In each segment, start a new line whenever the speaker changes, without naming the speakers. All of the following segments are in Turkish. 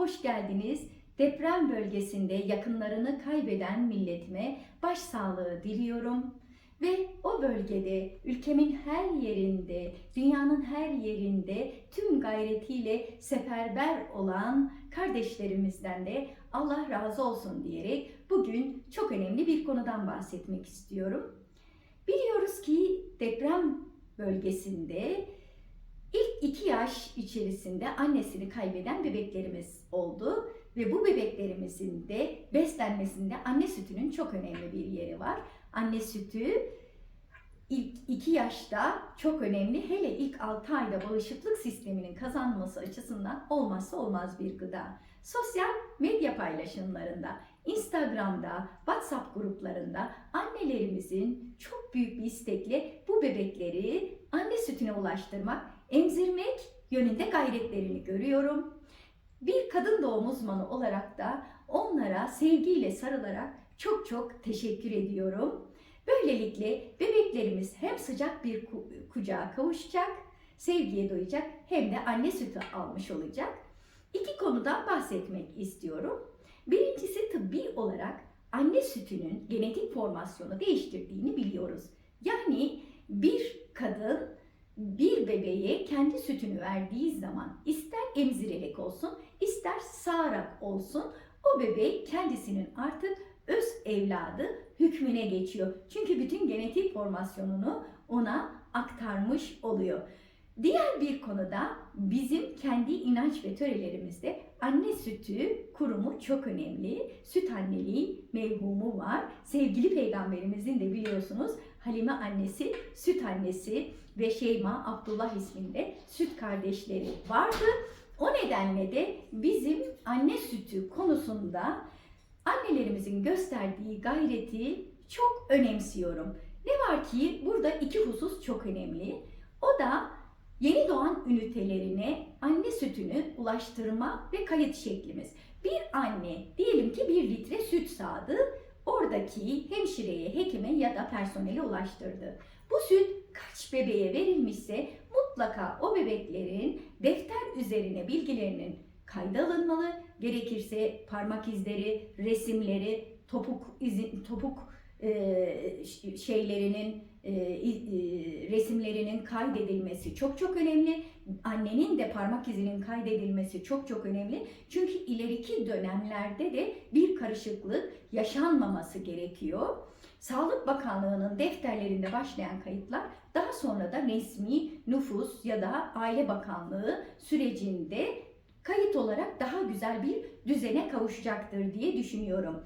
hoş geldiniz. Deprem bölgesinde yakınlarını kaybeden milletime başsağlığı diliyorum. Ve o bölgede, ülkemin her yerinde, dünyanın her yerinde tüm gayretiyle seferber olan kardeşlerimizden de Allah razı olsun diyerek bugün çok önemli bir konudan bahsetmek istiyorum. Biliyoruz ki deprem bölgesinde yaş içerisinde annesini kaybeden bebeklerimiz oldu. Ve bu bebeklerimizin de beslenmesinde anne sütünün çok önemli bir yeri var. Anne sütü ilk iki yaşta çok önemli. Hele ilk 6 ayda bağışıklık sisteminin kazanması açısından olmazsa olmaz bir gıda. Sosyal medya paylaşımlarında, Instagram'da, WhatsApp gruplarında annelerimizin çok büyük bir istekle bu bebekleri anne sütüne ulaştırmak, emzirmek yönünde gayretlerini görüyorum. Bir kadın doğum uzmanı olarak da onlara sevgiyle sarılarak çok çok teşekkür ediyorum. Böylelikle bebeklerimiz hem sıcak bir ku- kucağa kavuşacak, sevgiye doyacak hem de anne sütü almış olacak. İki konudan bahsetmek istiyorum. Birincisi tıbbi olarak anne sütünün genetik formasyonu değiştirdiğini biliyoruz. Yani bir kadın bir bebeğe kendi sütünü verdiği zaman ister emzirerek olsun ister sağarak olsun o bebek kendisinin artık öz evladı hükmüne geçiyor. Çünkü bütün genetik formasyonunu ona aktarmış oluyor. Diğer bir konuda bizim kendi inanç ve törelerimizde anne sütü kurumu çok önemli. Süt anneliği mevhumu var. Sevgili peygamberimizin de biliyorsunuz Halime annesi, süt annesi ve Şeyma Abdullah isminde süt kardeşleri vardı. O nedenle de bizim anne sütü konusunda annelerimizin gösterdiği gayreti çok önemsiyorum. Ne var ki burada iki husus çok önemli. O da yeni doğan ünitelerine anne sütünü ulaştırma ve kayıt şeklimiz. Bir anne diyelim ki bir litre süt sağdı. Oradaki hemşireye, hekime ya da personele ulaştırdı. Bu süt kaç bebeğe verilmişse mutlaka o bebeklerin defter üzerine bilgilerinin kayda alınmalı. Gerekirse parmak izleri, resimleri, topuk izi, topuk e, şeylerinin e, e, resimlerinin kaydedilmesi çok çok önemli. Annenin de parmak izinin kaydedilmesi çok çok önemli. Çünkü ileriki dönemlerde de bir karışıklık yaşanmaması gerekiyor. Sağlık Bakanlığı'nın defterlerinde başlayan kayıtlar daha sonra da resmi nüfus ya da Aile Bakanlığı sürecinde kayıt olarak daha güzel bir düzene kavuşacaktır diye düşünüyorum.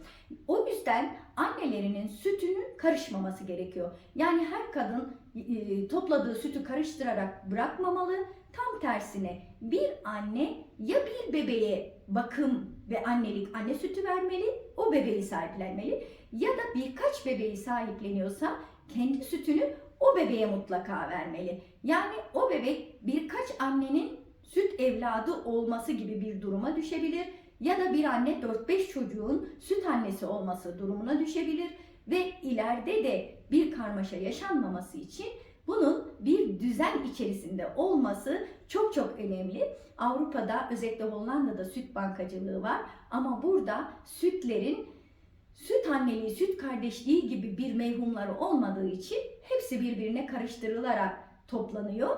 O yüzden annelerinin sütünün karışmaması gerekiyor. Yani her kadın e, topladığı sütü karıştırarak bırakmamalı. Tam tersine bir anne ya bir bebeğe bakım ve annelik anne sütü vermeli, o bebeği sahiplenmeli ya da birkaç bebeği sahipleniyorsa kendi sütünü o bebeğe mutlaka vermeli. Yani o bebek birkaç annenin süt evladı olması gibi bir duruma düşebilir ya da bir anne 4-5 çocuğun süt annesi olması durumuna düşebilir ve ileride de bir karmaşa yaşanmaması için bunun bir düzen içerisinde olması çok çok önemli. Avrupa'da özellikle Hollanda'da süt bankacılığı var ama burada sütlerin süt anneliği, süt kardeşliği gibi bir mevhumları olmadığı için hepsi birbirine karıştırılarak toplanıyor.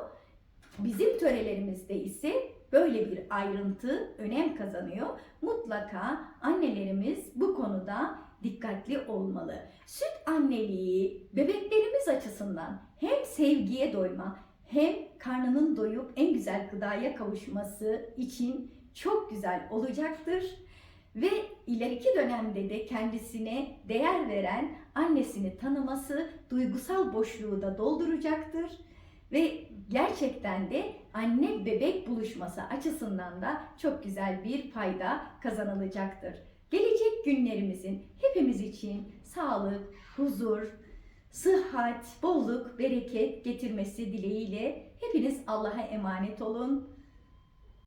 Bizim törelerimizde ise böyle bir ayrıntı önem kazanıyor. Mutlaka annelerimiz bu konuda dikkatli olmalı. Süt anneliği bebeklerimiz açısından hem sevgiye doyma hem karnının doyup en güzel gıdaya kavuşması için çok güzel olacaktır. Ve ileriki dönemde de kendisine değer veren annesini tanıması duygusal boşluğu da dolduracaktır. Ve gerçekten de anne bebek buluşması açısından da çok güzel bir fayda kazanılacaktır. Günlerimizin hepimiz için sağlık, huzur, sıhhat, bolluk, bereket getirmesi dileğiyle hepiniz Allah'a emanet olun.